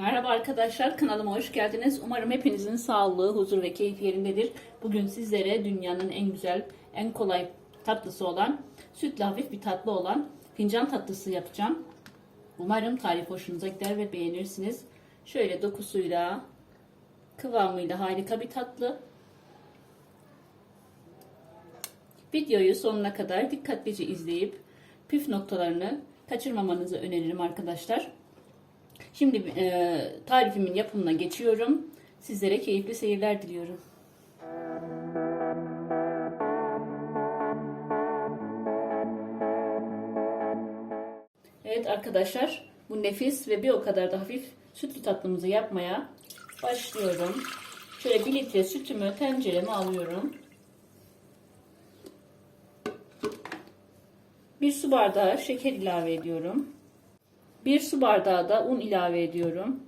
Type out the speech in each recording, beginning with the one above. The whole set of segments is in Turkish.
Merhaba arkadaşlar, kanalıma hoş geldiniz. Umarım hepinizin sağlığı, huzur ve keyif yerindedir. Bugün sizlere dünyanın en güzel, en kolay tatlısı olan, sütlü hafif bir tatlı olan fincan tatlısı yapacağım. Umarım tarif hoşunuza gider ve beğenirsiniz. Şöyle dokusuyla, kıvamıyla harika bir tatlı. Videoyu sonuna kadar dikkatlice izleyip püf noktalarını kaçırmamanızı öneririm arkadaşlar. Şimdi e, tarifimin yapımına geçiyorum. Sizlere keyifli seyirler diliyorum. Evet arkadaşlar bu nefis ve bir o kadar da hafif sütlü tatlımızı yapmaya başlıyorum. Şöyle 1 litre sütümü tencereme alıyorum. Bir su bardağı şeker ilave ediyorum. Bir su bardağı da un ilave ediyorum.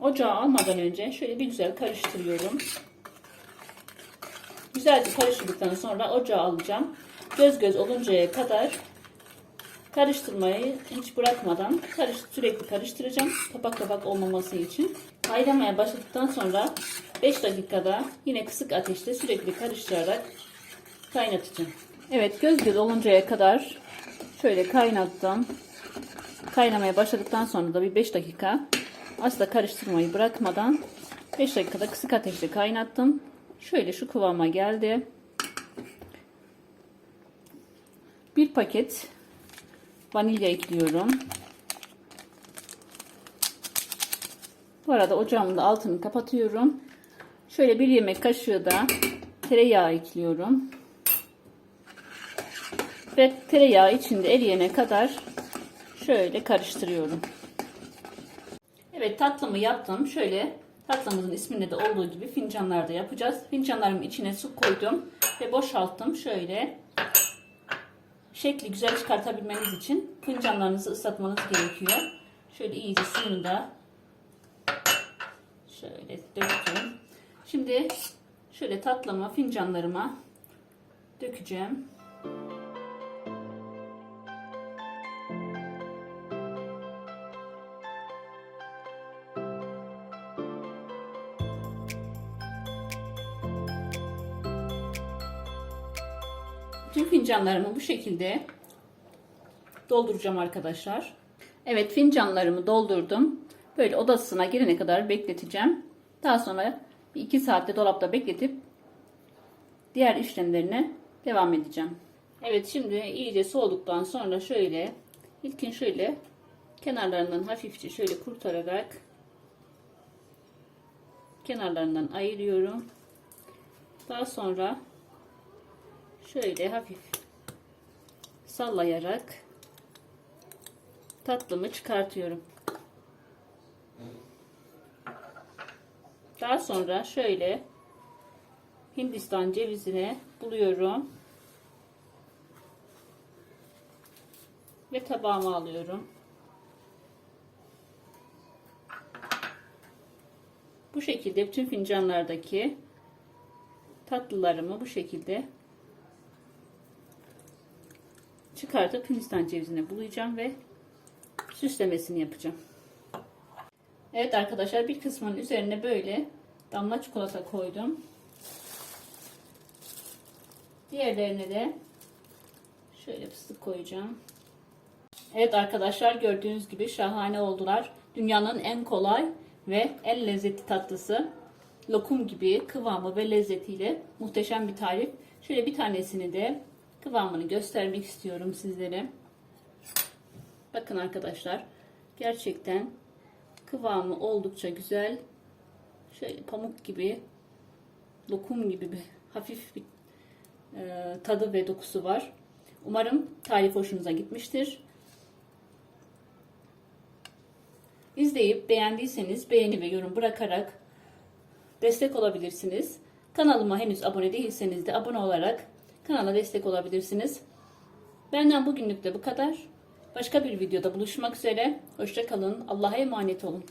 Ocağa almadan önce şöyle bir güzel karıştırıyorum. Güzelce karıştırdıktan sonra ocağa alacağım. Göz göz oluncaya kadar karıştırmayı hiç bırakmadan karış, sürekli karıştıracağım. Kapak kapak olmaması için. Kaynamaya başladıktan sonra 5 dakikada yine kısık ateşte sürekli karıştırarak kaynatacağım. Evet göz göz oluncaya kadar şöyle kaynattım. Kaynamaya başladıktan sonra da bir 5 dakika asla karıştırmayı bırakmadan 5 dakikada kısık ateşte kaynattım. Şöyle şu kıvama geldi. Bir paket vanilya ekliyorum. Bu arada ocağımın da altını kapatıyorum. Şöyle bir yemek kaşığı da tereyağı ekliyorum. Ve tereyağı içinde eriyene kadar şöyle karıştırıyorum. Evet tatlımı yaptım. Şöyle tatlımızın isminde de olduğu gibi fincanlarda yapacağız. Fincanlarımın içine su koydum ve boşalttım. Şöyle şekli güzel çıkartabilmeniz için fincanlarınızı ıslatmanız gerekiyor. Şöyle iyice suyunu da şöyle döktüm. Şimdi şöyle tatlımı fincanlarıma dökeceğim. Tüm fincanlarımı bu şekilde dolduracağım arkadaşlar. Evet fincanlarımı doldurdum. Böyle odasına girene kadar bekleteceğim. Daha sonra 2 saatte dolapta bekletip diğer işlemlerine devam edeceğim. Evet şimdi iyice soğuduktan sonra şöyle ilkin şöyle kenarlarından hafifçe şöyle kurtararak kenarlarından ayırıyorum. Daha sonra şöyle hafif sallayarak tatlımı çıkartıyorum. Daha sonra şöyle Hindistan cevizine buluyorum. Ve tabağıma alıyorum. Bu şekilde bütün fincanlardaki tatlılarımı bu şekilde çıkartıp Hindistan cevizine bulayacağım ve süslemesini yapacağım. Evet arkadaşlar bir kısmının üzerine böyle damla çikolata koydum. Diğerlerine de şöyle fıstık koyacağım. Evet arkadaşlar gördüğünüz gibi şahane oldular. Dünyanın en kolay ve en lezzetli tatlısı. Lokum gibi kıvamı ve lezzetiyle muhteşem bir tarif. Şöyle bir tanesini de kıvamını göstermek istiyorum sizlere. Bakın arkadaşlar. Gerçekten kıvamı oldukça güzel. Şöyle pamuk gibi, lokum gibi bir hafif bir e, tadı ve dokusu var. Umarım tarif hoşunuza gitmiştir. İzleyip beğendiyseniz beğeni ve yorum bırakarak destek olabilirsiniz. Kanalıma henüz abone değilseniz de abone olarak kanala destek olabilirsiniz. Benden bugünlük de bu kadar. Başka bir videoda buluşmak üzere. Hoşçakalın. Allah'a emanet olun.